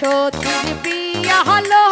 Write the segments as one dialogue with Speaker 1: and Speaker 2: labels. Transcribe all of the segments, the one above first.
Speaker 1: সতীর বিয়া হলো।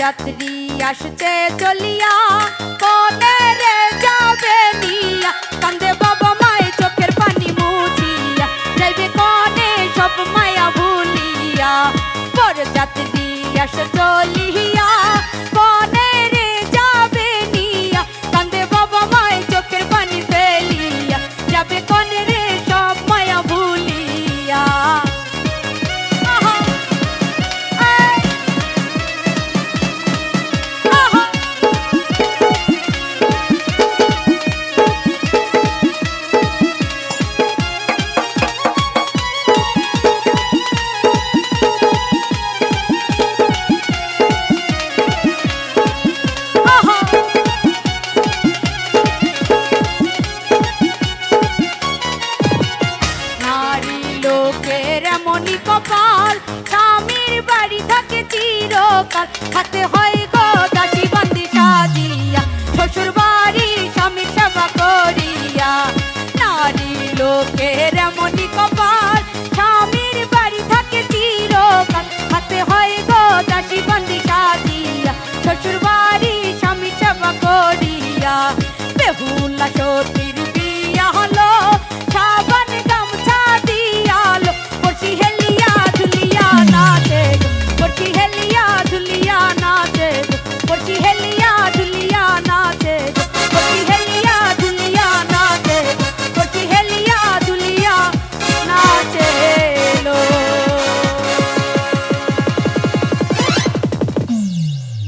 Speaker 1: যাত্রী আসছে চলিয়া কোনে রে যাবে নিয়া। খালি কপাল, স্বামীর বাড়ি থাকে চিরকাল। খাতে হয় গো দাসী বান্দি সাজিয়া, শ্বশুর বাড়ি স্বামীর সেবা করিয়া। নারী লোকের এমনই কপাল, স্বামীর বাড়ি থাকে চিরকাল। খাতে হয় গো দাসী বান্দি সাজিয়া, শ্বশুর বাড়ি স্বামীর সেবা করিয়া। বেহুলা সতীর